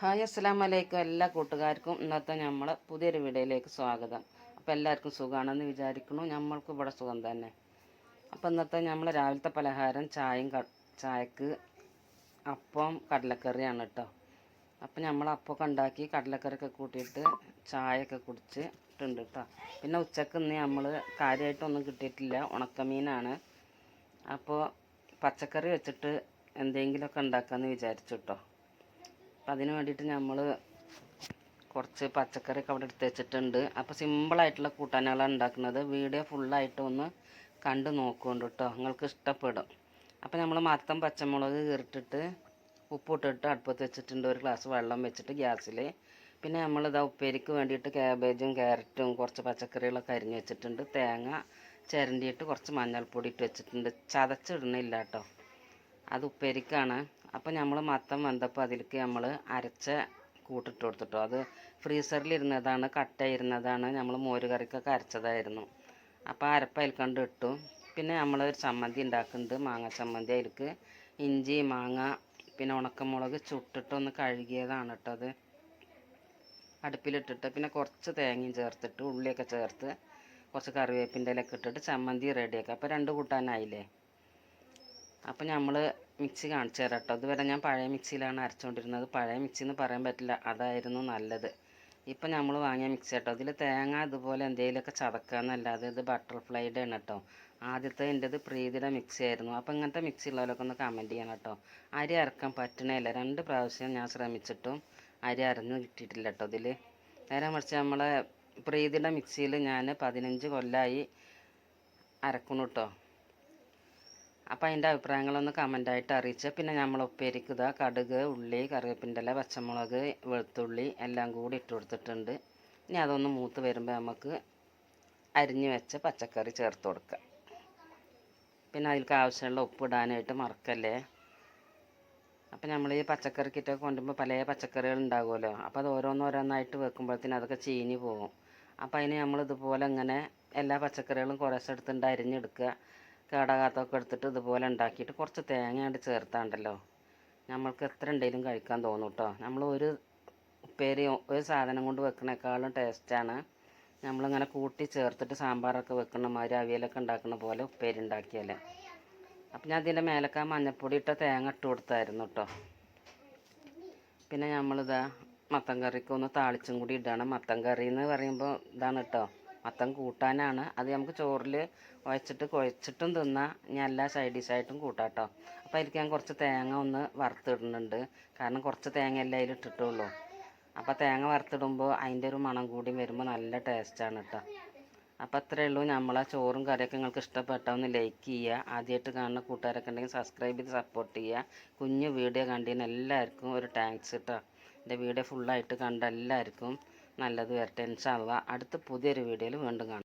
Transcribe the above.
Hi അസ്സാം വലൈക്കും എല്ലാ കൂട്ടുകാർക്കും. ഇന്നത്തെ നമ്മൾ പുതിയൊരു വീഡിയോയിലേക്ക് സ്വാഗതം. അപ്പോൾ എല്ലാവർക്കും സുഖമാണെന്ന് വിചാരിക്കുന്നു. നമ്മൾക്ക് ഇവിടെ സുഖം തന്നെ. അപ്പോൾ ഇന്നത്തെ നമ്മൾ രാവിലത്തെ പലഹാരം ചായയും ചായക്ക് അപ്പം കടലക്കറിയാണ് കേട്ടോ അപ്പോൾ നമ്മൾ അപ്പമൊക്കെ ഉണ്ടാക്കി കടലക്കറിയൊക്കെ കൂട്ടിയിട്ട് ചായയൊക്കെ കുടിച്ചിട്ടുണ്ട് കേട്ടോ പിന്നെ ഉച്ചയ്ക്ക് ഇന്ന് നമ്മൾ കാര്യമായിട്ടൊന്നും കിട്ടിയിട്ടില്ല. ഉണക്കമീനാണ്. അപ്പോൾ പച്ചക്കറി വെച്ചിട്ട് എന്തെങ്കിലുമൊക്കെ ഉണ്ടാക്കാമെന്ന് വിചാരിച്ചു കേട്ടോ അപ്പം അതിന് വേണ്ടിയിട്ട് നമ്മൾ കുറച്ച് പച്ചക്കറിയൊക്കെ അവിടെ എടുത്ത് വെച്ചിട്ടുണ്ട്. അപ്പോൾ സിമ്പിളായിട്ടുള്ള കൂട്ടാനാണ് ഉണ്ടാക്കുന്നത്. വീഡിയോ ഫുള്ളായിട്ട് ഒന്ന് കണ്ട് നോക്കുകൊണ്ട് കേട്ടോ. നിങ്ങൾക്ക് ഇഷ്ടപ്പെടും. അപ്പോൾ നമ്മൾ മത്തം പച്ചമുളക് കീറിട്ടിട്ട് ഉപ്പിട്ടിട്ട് അടുപ്പത്ത് വെച്ചിട്ടുണ്ട്. ഒരു ഗ്ലാസ് വെള്ളം വെച്ചിട്ട് ഗ്യാസിൽ പിന്നെ നമ്മളിതാ ഉപ്പേരിക്ക് വേണ്ടിയിട്ട് ക്യാബേജും ക്യാരറ്റും കുറച്ച് പച്ചക്കറികളൊക്കെ അരിഞ്ഞ് വെച്ചിട്ടുണ്ട്. തേങ്ങ ചിരണ്ടിയിട്ട് കുറച്ച് മഞ്ഞൾപ്പൊടി ഇട്ട് വെച്ചിട്ടുണ്ട്. ചതച്ചിടണില്ല കേട്ടോ. അത് ഉപ്പേരിക്കാണ്. അപ്പോൾ നമ്മൾ മത്തം വന്നപ്പോൾ അതിലേക്ക് നമ്മൾ അരച്ച കൂട്ടിട്ട് കൊടുത്തിട്ടോ. അത് ഫ്രീസറിലിരുന്നതാണ് കട്ടയിരുന്നതാണ് നമ്മൾ മോര് കറിക്കൊക്കെ അരച്ചതായിരുന്നു. അപ്പോൾ അരപ്പ് കണ്ട് ഇട്ടു. പിന്നെ നമ്മൾ ഒരു ചമ്മന്തി ഉണ്ടാക്കുന്നുണ്ട് മാങ്ങ ചമ്മന്തി. അതിലേക്ക് ഇഞ്ചി മാങ്ങ പിന്നെ ഉണക്കമുളക് ചുട്ടിട്ടൊന്ന് കഴുകിയതാണ് കേട്ടോ അത്. അടുപ്പിലിട്ടിട്ട് പിന്നെ കുറച്ച് തേങ്ങയും ചേർത്തിട്ട് ഉള്ളിയൊക്കെ ചേർത്ത് കുറച്ച് കറിവേപ്പിന്റെ ഇലയൊക്കെ ഇട്ടിട്ട് ചമ്മന്തി റെഡിയാക്കുക അപ്പോൾ രണ്ട് കൂട്ടാനായില്ലേ? അപ്പോൾ നമ്മൾ മിക്സി കാണിച്ചു തരാം കേട്ടോ ഇതുവരെ ഞാൻ പഴയ മിക്സിയിലാണ് അരച്ചുകൊണ്ടിരുന്നത്. പഴയ മിക്സി എന്ന് പറയാൻ പറ്റില്ല അതായിരുന്നു നല്ലത്. ഇപ്പം നമ്മൾ വാങ്ങിയ മിക്സി കേട്ടോ. ഇതിൽ തേങ്ങ ഇതുപോലെ എന്തെങ്കിലുമൊക്കെ ചതക്കാന്നല്ലാതെ ഇത് ബട്ടർഫ്ലൈയുടെ ആണ് കേട്ടോ. ആദ്യത്തെ എന്റെത് പ്രീതിയുടെ മിക്സി ആയിരുന്നു. അപ്പോൾ ഇങ്ങനത്തെ മിക്സി ഉള്ളവരൊക്കെ ഒന്ന് കമന്റ് ചെയ്യണം കേട്ടോ. അരി അരക്കാൻ പറ്റണേയില്ല രണ്ട് പ്രാവശ്യം ഞാൻ ശ്രമിച്ചിട്ടും അരി അരഞ്ഞു കിട്ടിയിട്ടില്ല കേട്ടോ ഇതിൽ നേരെ മറിച്ച് നമ്മളെ പ്രീതിയുടെ മിക്സിയിൽ ഞാൻ പതിനഞ്ച് കൊല്ലമായി അരക്കുന്നു കേട്ടോ. അപ്പോൾ അതിന്റെ അഭിപ്രായങ്ങളൊന്ന് കമന്റായിട്ട് അറിയിച്ച്. പിന്നെ നമ്മൾ ഉപ്പേരിക്കുക കടുക് ഉള്ളി കറിവേപ്പിന്റെ പച്ചമുളക് വെളുത്തുള്ളി എല്ലാം കൂടി ഇട്ട് കൊടുത്തിട്ടുണ്ട്. ഇനി അതൊന്ന് മൂത്ത് വരുമ്പോൾ നമുക്ക് അരിഞ്ഞ് വെച്ച പച്ചക്കറി ചേർത്ത് കൊടുക്കാം. പിന്നെ അതിൽക്ക് ആവശ്യമുള്ള ഉപ്പ് ഇടാനായിട്ട് മറക്കല്ലേ? അപ്പം നമ്മൾ ഈ പച്ചക്കറി കിറ്റൊക്കെ കൊണ്ടുമ്പോൾ പല പച്ചക്കറികൾ ഉണ്ടാകുമല്ലോ അപ്പോൾ അത് ഓരോന്നോരോന്നായിട്ട് വെക്കുമ്പോഴത്തേന് അതൊക്കെ ചീഞ്ഞ് പോകും അപ്പോൾ അതിന് നമ്മൾ ഇതുപോലെ ഇങ്ങനെ എല്ലാ പച്ചക്കറികളും കുറേശ്ശെടുത്തുണ്ട് അരിഞ്ഞെടുക്കുക കേടാകാത്തൊക്കെ എടുത്തിട്ട് ഇതുപോലെ ഉണ്ടാക്കിയിട്ട് കുറച്ച് തേങ്ങ കൊണ്ട് ചേർത്താണ്ടല്ലോ. നമ്മൾക്ക് എത്ര ഉണ്ടെങ്കിലും കഴിക്കാൻ തോന്നും കേട്ടോ നമ്മൾ ഒരു ഉപ്പേരി ഒരു സാധനം കൊണ്ട് വെക്കണേക്കാളും ടേസ്റ്റാണ് നമ്മളിങ്ങനെ കൂട്ടി ചേർത്തിട്ട് സാമ്പാറൊക്കെ വെക്കണ മാതിരി അവിയലൊക്കെ ഉണ്ടാക്കുന്ന പോലെ ഉപ്പേരി ഉണ്ടാക്കിയാൽ അപ്പം ഞാൻ ഇതിന്റെ മേലൊക്കെ മഞ്ഞപ്പൊടി ഇട്ട തേങ്ങ ഇട്ട് കൊടുത്തായിരുന്നു കേട്ടോ പിന്നെ നമ്മളിതാ മത്തൻ കറിക്ക് ഒന്ന് താളിച്ചും കൂടി ഇടാണ്. മത്തൻ കറി എന്ന് പറയുമ്പോൾ ഇതാണ് കേട്ടോ മത്തൻ കൂട്ടാനാണ്. അത് നമുക്ക് ചോറിൽ കുഴച്ചിട്ട് കുഴച്ചിട്ടും തിന്നാം ഇനി എല്ലാ സൈഡ് ഡിഷായിട്ടും കൂട്ടാം കേട്ടോ അപ്പോൾ അതിലേക്ക് ഞാൻ കുറച്ച് തേങ്ങ ഒന്ന് വറുത്തിടുന്നുണ്ട്. കാരണം കുറച്ച് തേങ്ങ എല്ലാം അതിൽ ഇട്ടിട്ടുള്ളൂ. അപ്പോൾ തേങ്ങ വറുത്തിടുമ്പോൾ അതിന്റെ ഒരു മണം കൂടി വരുമ്പോൾ നല്ല ടേസ്റ്റാണ് കേട്ടോ അപ്പോൾ അത്രയേ ഉള്ളൂ. നമ്മളെ ചോറും കറിയൊക്കെ നിങ്ങൾക്ക് ഇഷ്ടപ്പെട്ട ഒന്ന് ലൈക്ക് ചെയ്യുക. ആദ്യമായിട്ട് കാണുന്ന കൂട്ടുകാരൊക്കെ ഉണ്ടെങ്കിൽ സബ്സ്ക്രൈബ് ചെയ്ത് സപ്പോർട്ട് ചെയ്യുക. കുഞ്ഞു വീഡിയോ കണ്ടതിന് എല്ലാവർക്കും ഒരു താങ്ക്സ് കേട്ടോ എന്റെ വീഡിയോ ഫുള്ളായിട്ട് കണ്ട എല്ലാവർക്കും നല്ലത് വരട്ടെ ഇൻഷാല്ല അടുത്ത പുതിയൊരു വീഡിയോയിൽ വീണ്ടും കാണാം.